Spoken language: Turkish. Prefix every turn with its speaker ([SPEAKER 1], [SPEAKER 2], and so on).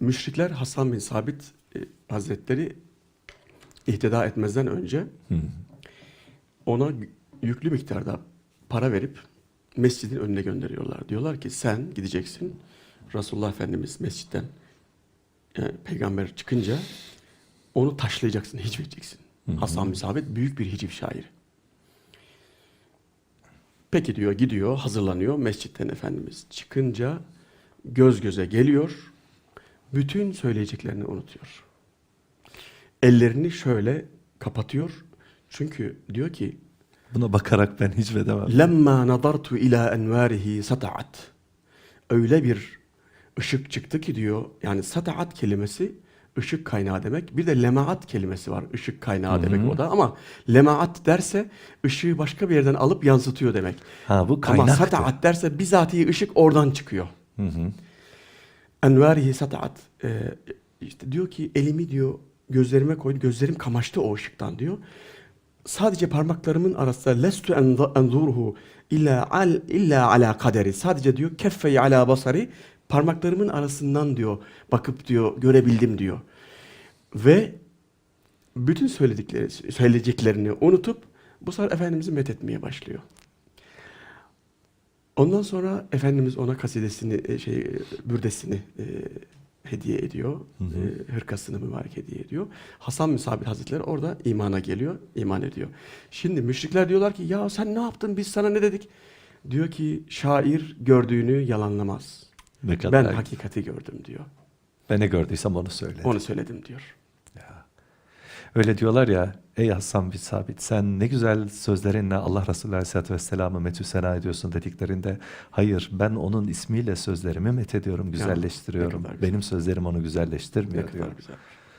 [SPEAKER 1] müşrikler Hasan bin Sabit e, Hazretleri ihtida etmezden önce ona yüklü miktarda para verip mescidin önüne gönderiyorlar. Diyorlar ki sen gideceksin Resulullah Efendimiz mescitten yani peygamber çıkınca onu taşlayacaksın, hicvedeceksin. Hasan bin Sabit büyük bir hiciv şairi. Peki diyor gidiyor hazırlanıyor mescitten Efendimiz çıkınca göz göze geliyor bütün söyleyeceklerini unutuyor. Ellerini şöyle kapatıyor çünkü diyor ki
[SPEAKER 2] Buna bakarak ben hiç edemem.
[SPEAKER 1] lemma nadartu ila envarihi sataat öyle bir ışık çıktı ki diyor yani sataat kelimesi ışık kaynağı demek. Bir de lemaat kelimesi var. ışık kaynağı demek o da ama lemaat derse ışığı başka bir yerden alıp yansıtıyor demek.
[SPEAKER 2] Ha bu
[SPEAKER 1] Ama
[SPEAKER 2] kaynaktı.
[SPEAKER 1] sataat derse bizatihi ışık oradan çıkıyor.
[SPEAKER 2] Hı hı.
[SPEAKER 1] Envarihi sataat. Ee, işte diyor ki elimi diyor gözlerime koydu. Gözlerim kamaştı o ışıktan diyor. Sadece parmaklarımın arasında lestu enzuruhu illa al illa ala kaderi. Sadece diyor keffeyi ala basari parmaklarımın arasından diyor bakıp diyor görebildim diyor. Ve bütün söyledikleri söyleyeceklerini unutup bu sefer Efendimiz'i methetmeye başlıyor. Ondan sonra Efendimiz ona kasidesini, e, şey, e, bürdesini e, hediye ediyor. E, hırkasını mübarek hediye ediyor. Hasan bin Sabit Hazretleri orada imana geliyor, iman ediyor. Şimdi müşrikler diyorlar ki ya sen ne yaptın biz sana ne dedik? Diyor ki şair gördüğünü yalanlamaz.
[SPEAKER 2] Ne kadar
[SPEAKER 1] Ben hakikati gördüm diyor.
[SPEAKER 2] Ben ne gördüysem onu söyle.
[SPEAKER 1] Onu söyledim diyor.
[SPEAKER 2] Öyle diyorlar ya ey Hasan bin Sabit sen ne güzel sözlerinle Allah Resulü Aleyhisselatü Vesselam'ı metü sena ediyorsun dediklerinde hayır ben onun ismiyle sözlerimi met ediyorum, güzelleştiriyorum.
[SPEAKER 1] kadar güzel.
[SPEAKER 2] Benim sözlerim onu güzelleştirmiyor diyor.
[SPEAKER 1] güzel.